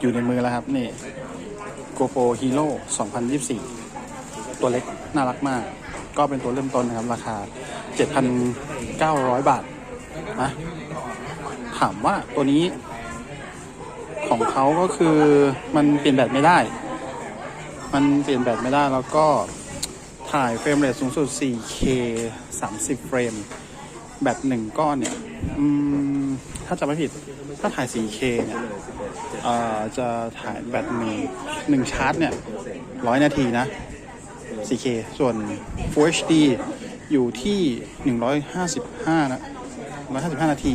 อยู่ในมือแล้วครับ นี่ GoPro Hero 2024 ตัวเล็กน่ารักมาก ก็เป็นตัวเริ่มต้นนะครับ ราคา 7,900 บาทนะถามว่าตัวนี้ ของเขาก็คือมันเปลี่ยนแบตไม่ได้ มันเปลี่ยนแบตไม่ได้แล้วก็ถ่ายเฟรมเรทสูงสุด 4K 30 เฟรม แบตหนึ่งก้อนเนี่ยอืมถ้าจำไม่ผิด ถ้าถ่าย 4K เนี่ยเอ่อจะถ่ายแบตหนึ่งหนึ่งชาร์จเนี่ยร้อยนาทีนะ 4K ส่วน Full HD อยู่ที่ 155 นะ 155 นาที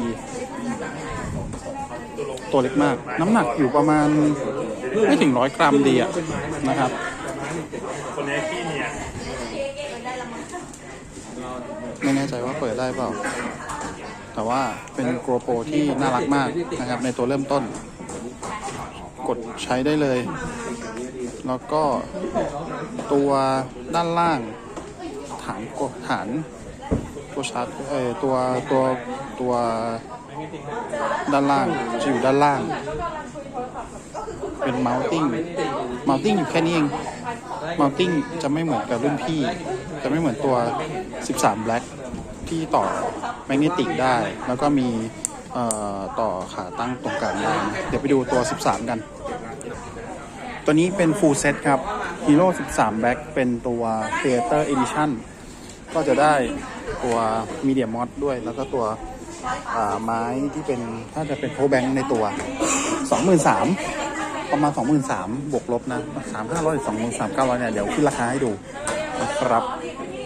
ตัวเล็กมาก น้ำหนักอยู่ประมาณไม่ถึงร้อยกรัมดีอะนะครับคนนี้ขี้เนี่ย ไม่แน่ใจว่าเปิดได้เปล่า แต่ว่าเป็น GoPro ที่น่ารักมากนะครับ ในตัวเริ่มต้น กดใช้ได้เลย แล้วก็ตัวด้านล่างฐานกฐานตัวชาร์จเออตัวตัวตัว ด้านล่างจะอยู่ด้านล่าง เป็น mounting mounting อยู่แค่นี้เอง mounting จะไม่เหมือนกับรุ่นพี่ จะไม่เหมือนตัว 13 black ที่ต่อแมกเนติกได้ แล้วก็มีต่อขาตั้งตรงกลางได้เดี๋ยวไปดูตัว 13 กัน ตัวนี้เป็น full set ครับ Hero 13 Black เป็นตัว Creator Edition ก็จะได้ตัว Media Mod ด้วยแล้วก็ตัว ไม้ที่เป็นถ้าจะเป็น power bank ในตัว 23,000ประมาณ 23,000บวกลบนะ3,500 23,900เนี่ยเดี๋ยวขึ้นราคาให้ดูนะครับ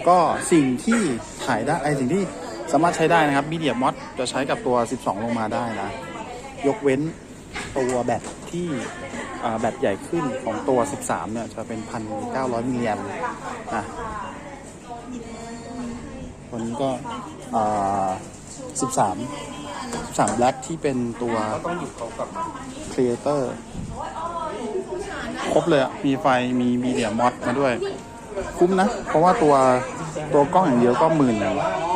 ก็สิ่งที่ถ่ายได้ไอสิ่งที่สามารถใช้ได้นะครับ Media Mod จะใช้กับตัว 12 ลงมาได้นะ ยกเว้นตัวแบตที่แบตใหญ่ขึ้นของตัว 13 เนี่ย จะเป็น 1,900 มิลลิแอมป์นะตัวนี้ก็อ่า 13 13 Black ที่เป็นตัวต้องหยุดเขากลับมา Creator ครบเลยอะมีไฟมีมีเดียมอดมาด้วย คุ้มนะ เพราะว่าตัวตัวกล้องอย่างเดียวก็หมื่น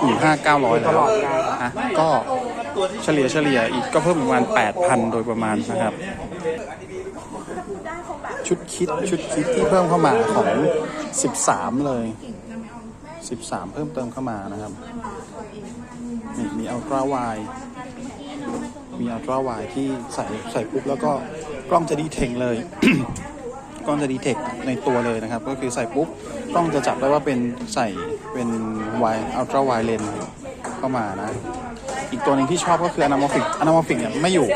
หมื่นห้าเก้าร้อยแล้วนะก็เฉลี่ยเฉลี่ยอีกก็เพิ่มประมาณแปดพันโดยประมาณนะครับ ชุดคิดชุดคิดที่เพิ่มเข้ามาของ 13 เลย 13 เพิ่มเติมเข้ามานะครับนี่มีอัลตร้าไวมีอัลตร้าไวที่ใส่ใส่ปุ๊บแล้วก็กล้องจะดีเทคเลย กล้องจะดีเทคในตัวเลยนะครับ ก็คือใส่ปุ๊บกล้องจะจับได้ว่าเป็นใส่เป็นไวอัลตร้าไวเลนเข้ามานะ อีกตัวหนึ่งที่ชอบก็คือ anamorphic anamorphic เนี่ยไม่อยู่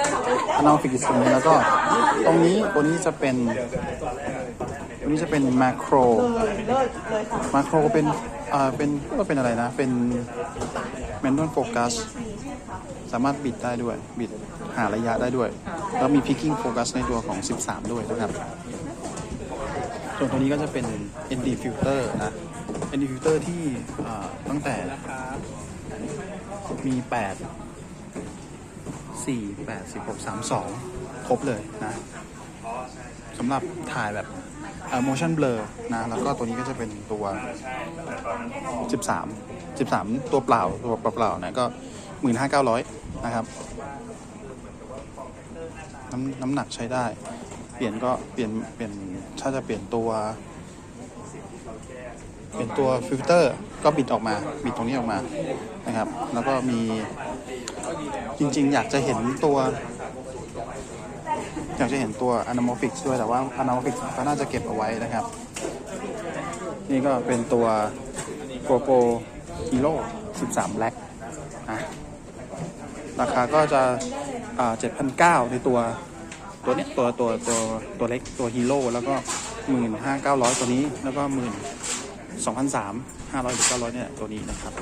anamorphic อยู่ตรงนี้แล้วก็ตรงนี้ตัวนี้จะเป็นตัวนี้จะเป็น macro macro เป็น อ่าเป็นก็เป็นอะไรนะ เป็น manual focus สามารถบิดได้ด้วย บิดหาระยะได้ด้วย แล้วมี picking focus ในตัวของ 13 ด้วยนะครับ ส่วนตัวนี้ก็จะเป็น ND filter นะ ND filter ที่อ่าตั้งแต่มี 8 4 8 16 32 ครบเลยนะสำหรับถ่ายแบบ motion blur นะแล้วก็ตัวนี้ก็จะเป็นตัว 13 13 ตัวเปล่าตัวเปล่าๆนะก็ 15,900 นะครับ น้ำน้ำหนักใช้ได้ เปลี่ยนก็เปลี่ยนเปลี่ยนถ้าจะเปลี่ยนตัว เปลี่ยนตัวฟิลเตอร์ก็บิดออกมาบิดตรงนี้ออกมานะครับ แล้วก็มีจริงๆ อยากจะเห็นตัว อยากจะเห็นตัว anamorphic ด้วยแต่ว่า anamorphic ก็น่าจะเก็บเอาไว้นะครับ นี่ก็เป็นตัว GoPro Hero 13 Black นะราคาก็จะอ่า7,900ในตัวตัวเนี้ยตัวตัวตัวตัวเล็กตัวฮีโร่แล้วก็หมื่นห้าเก้าร้อยตัวนี้แล้วก็หมื่นสองพันสามห้าร้อยหรือเก้าร้อยเนี่ยตัวนี้นะครับ